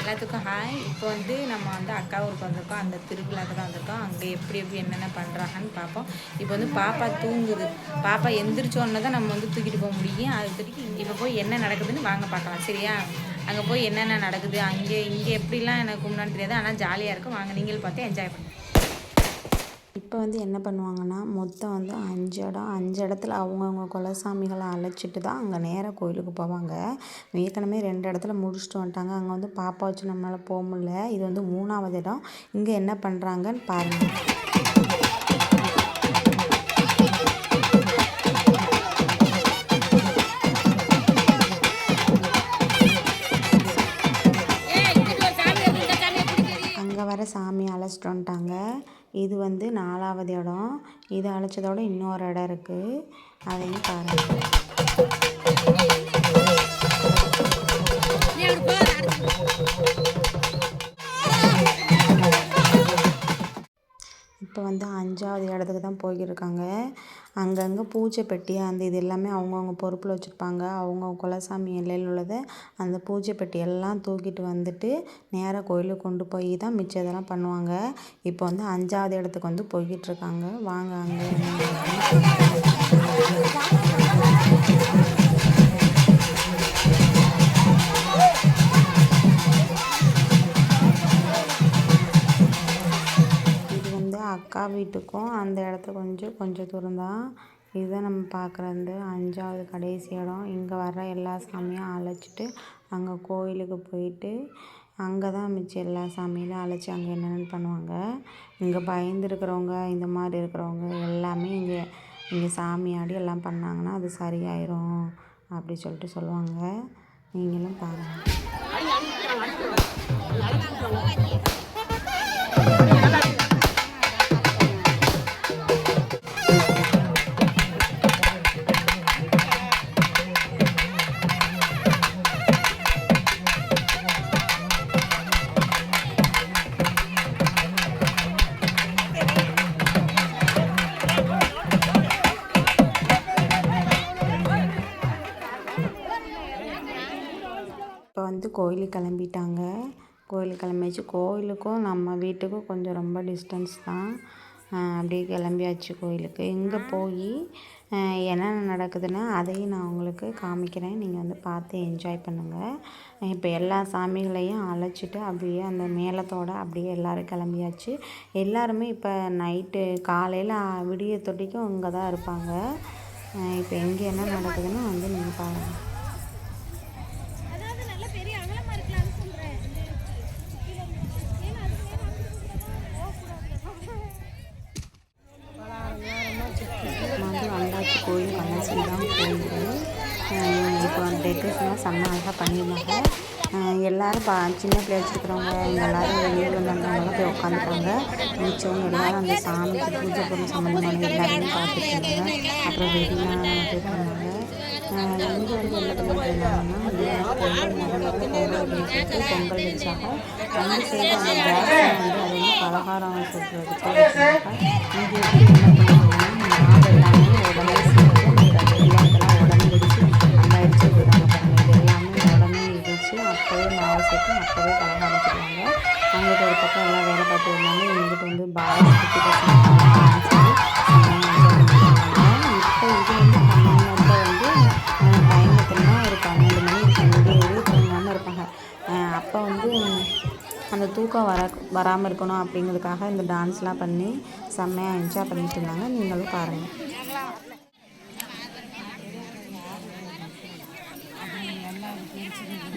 எல்லாத்துக்கும் ஹாய் இப்போ வந்து நம்ம வந்து அக்கா ஊருக்கு வந்திருக்கோம். அந்த திருவிழாக்கு தான் வந்திருக்கோம். அங்கே எப்படி எப்படி என்னென்ன பண்ணுறாங்கன்னு பார்ப்போம். இப்போ வந்து பாப்பா தூங்குது. பாப்பா எந்திரிச்சோன்னே தான் நம்ம வந்து தூக்கிட்டு போக முடியும். அது தூக்கி இப்போ போய் என்ன நடக்குதுன்னு வாங்க பார்க்கலாம். சரியா? அங்கே போய் என்னென்ன நடக்குது? அங்கே இங்கே எப்படிலாம் எனக்கு முன்னாடி தெரியாது. ஆனால் ஜாலியாக இருக்கும் வாங்க. நீங்களும் பார்த்து என்ஜாய் பண்ணுங்கள் இப்போ வந்து என்ன பண்ணுவாங்கன்னா மொத்தம் வந்து அஞ்சு இடம் அஞ்சு இடத்துல அவங்கவுங்க குலசாமிகளை அழைச்சிட்டு தான் அங்கே நேராக கோயிலுக்கு போவாங்க. ஏற்கனவே ரெண்டு இடத்துல முடிச்சுட்டு வந்துட்டாங்க. அங்கே வந்து பாப்பா வச்சு நம்மளால் போக முடில இது வந்து மூணாவது இடம். இங்கே என்ன பண்ணுறாங்கன்னு பாருங்கள் அங்கே வர சாமி அழைச்சிட்டு வந்துட்டாங்க. இது வந்து நாலாவது இடம். இது அழைச்சதோட இன்னொரு இடம் இருக்குது அதையும் பாருங்கள் இப்போ வந்து அஞ்சாவது இடத்துக்கு தான் போயிருக்காங்க. அங்கங்கே பூஜை பெட்டி அந்த இது எல்லாமே அவங்கவுங்க பொறுப்பில் வச்சுருப்பாங்க. அவங்க குலசாமி எல்லையில் உள்ளதை அந்த பூஜை பெட்டி எல்லாம் தூக்கிட்டு வந்துட்டு நேராக கோயிலுக்கு கொண்டு போய் தான் மிச்சம் இதெல்லாம் பண்ணுவாங்க. இப்போ வந்து அஞ்சாவது இடத்துக்கு வந்து போய்கிட்டு இருக்காங்க. வாங்க அங்கே. அக்கா வீட்டுக்கும் அந்த இடத்த கொஞ்சம் கொஞ்சம் தூரம் தான். இதுதான் நம்ம பார்க்குறது அஞ்சாவது கடைசி இடம். இங்கே வர்ற எல்லா சாமியும் அழைச்சிட்டு அங்கே கோயிலுக்கு போயிட்டு அங்கே தான் மிச்சம் எல்லா சாமியிலும் அழைச்சி அங்கே என்னென்னு பண்ணுவாங்க. இங்கே பயந்துருக்கிறவங்க இந்த மாதிரி இருக்கிறவங்க எல்லாமே இங்கே இங்கே சாமி ஆடி எல்லாம் பண்ணாங்கன்னா அது சரியாயிரும் அப்படி சொல்லிட்டு சொல்லுவாங்க. நீங்களும் பாருங்கள் வந்து கோயிலுக்கு கிளம்பிட்டாங்க. கோயிலுக்கு கிளம்பியாச்சு. கோயிலுக்கும் நம்ம வீட்டுக்கும் கொஞ்சம் ரொம்ப டிஸ்டன்ஸ் தான். அப்படியே கிளம்பியாச்சு கோயிலுக்கு. இங்கே போய் என்னென்ன நடக்குதுன்னு அதையும் நான் உங்களுக்கு காமிக்கிறேன். நீங்கள் வந்து பார்த்து என்ஜாய் பண்ணுங்கள் இப்போ எல்லா சாமிகளையும் அழைச்சிட்டு அப்படியே அந்த மேளத்தோட அப்படியே எல்லோரும் கிளம்பியாச்சு. எல்லாருமே இப்போ நைட்டு காலையில் விடிய தொட்டிக்கும் இங்கே தான் இருப்பாங்க இப்போ எங்கே என்ன நடக்குதுன்னு வந்து நீங்கள் பாருங்கள் கோயில் தான் கோயில் அஹ் இப்போ டெக்கரேஷன்லாம் செம்ம அழகாக பண்ணியிருந்தாங்க. எல்லோரும் பா சின்ன பிள்ளை வச்சுருக்கிறவங்க எல்லோரும் வெளியில் வந்தவங்களாம் போய் உட்காந்துட்டாங்க. மிச்சவங்க எல்லோரும் அந்த சாமிக்கு பூஜை பொருள் சம்மந்தமான எல்லாருமே பார்த்துட்டு இருந்தாங்க. அப்புறம் வெளியெலாம் இது பண்ணாங்க. இங்கே வந்து என்ன பண்ணிட்டு பொங்கல் முதல்ல பொங்கல் வச்சுட்டு பொங்கல் வச்சாங்க. வந்து செய்த வந்து அது வந்து பலகாரம் சுடுறதுக்கு இங்கே தூக்கம் வர வராமல் இருக்கணும் அப்படிங்கிறதுக்காக இந்த டான்ஸ்லாம் பண்ணி செம்மையாக என்ஜாய் பண்ணிட்டு இருந்தாங்க. நீங்களும் பாருங்கள்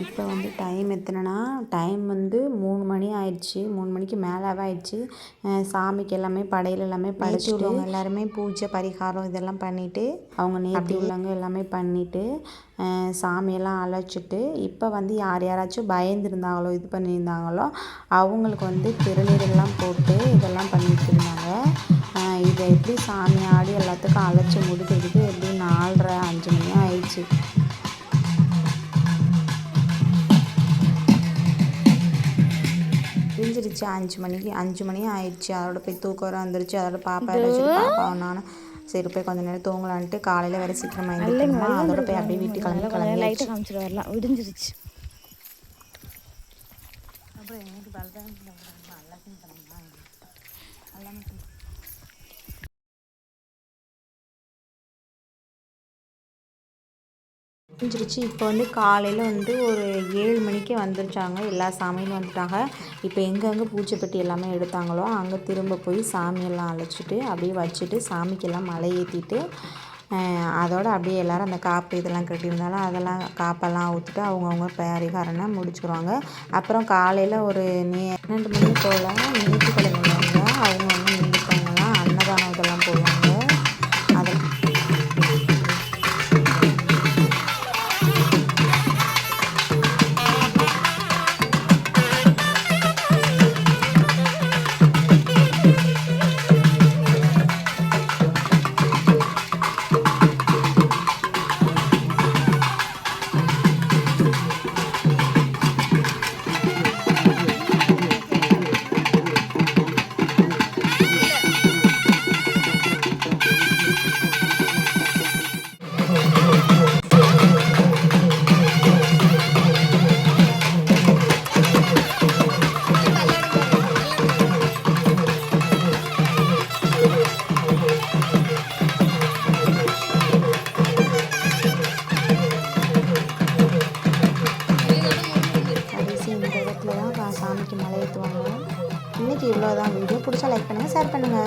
இப்போ வந்து டைம் எத்தனைனா டைம் வந்து மூணு மணி ஆயிடுச்சு. மூணு மணிக்கு மேலாவே ஆயிடுச்சு. சாமிக்கு எல்லாமே படையல் எல்லாமே படைச்சு உள்ளவங்க எல்லாருமே பூஜை பரிகாரம் இதெல்லாம் பண்ணிவிட்டு அவங்க நேர்த்தி உள்ளவங்க எல்லாமே பண்ணிவிட்டு சாமியெல்லாம் அழைச்சிட்டு இப்போ வந்து யார் யாராச்சும் பயந்துருந்தாங்களோ இது பண்ணியிருந்தாங்களோ அவங்களுக்கு வந்து திருநீரெல்லாம் போட்டு இதெல்லாம் பண்ணிட்டு இருந்தாங்க. இதை எப்படி சாமி ஆடி எல்லாத்துக்கும் அழைச்சி முடிக்கிறதுக்கு எப்படி நாலரை அஞ்சு மணி ஆயிடுச்சு. விரிஞ்சிருச்சு அஞ்சு மணிக்கு அஞ்சு மணி ஆயிடுச்சு. அதோட போய் தூக்கம் வர வந்துருச்சு. அதோட பாப்பா வச்சுட்டு பாப்பா நானும் சரி போய் கொஞ்ச நேரம் தூங்கலான்ட்டு காலையில் வேறு சீக்கிரமாக எழுந்திரிக்கணுமா அதோட போய் அப்படியே வீட்டுக்கு கிளம்பி கிளம்பி லைட்டை காமிச்சிட்டு வரலாம். விடிஞ்சிருச்சு. முடிஞ்சிருச்சு. இப்போ வந்து காலையில் வந்து ஒரு ஏழு மணிக்கு வந்துருச்சாங்க. எல்லா சாமியும் வந்துட்டாங்க. இப்போ எங்கெங்கே பூஜைப்பட்டி எல்லாமே எடுத்தாங்களோ அங்கே திரும்ப போய் சாமியெல்லாம் அழைச்சிட்டு அப்படியே வச்சுட்டு சாமிக்கெல்லாம் மலை ஏற்றிட்டு அதோட அப்படியே எல்லாரும் அந்த காப்பு இதெல்லாம் கட்டியிருந்தாலும் அதெல்லாம் காப்பெல்லாம் ஊற்றிட்டு அவங்கவுங்க பரிகாரனை முடிச்சுக்குருவாங்க அப்புறம் காலையில் ஒரு நே பன்னெண்டு மணி போல் நேற்று கிழமை அவங்க வந்து பண்ணுங்கள் ஷேர் பண்ணுங்கள்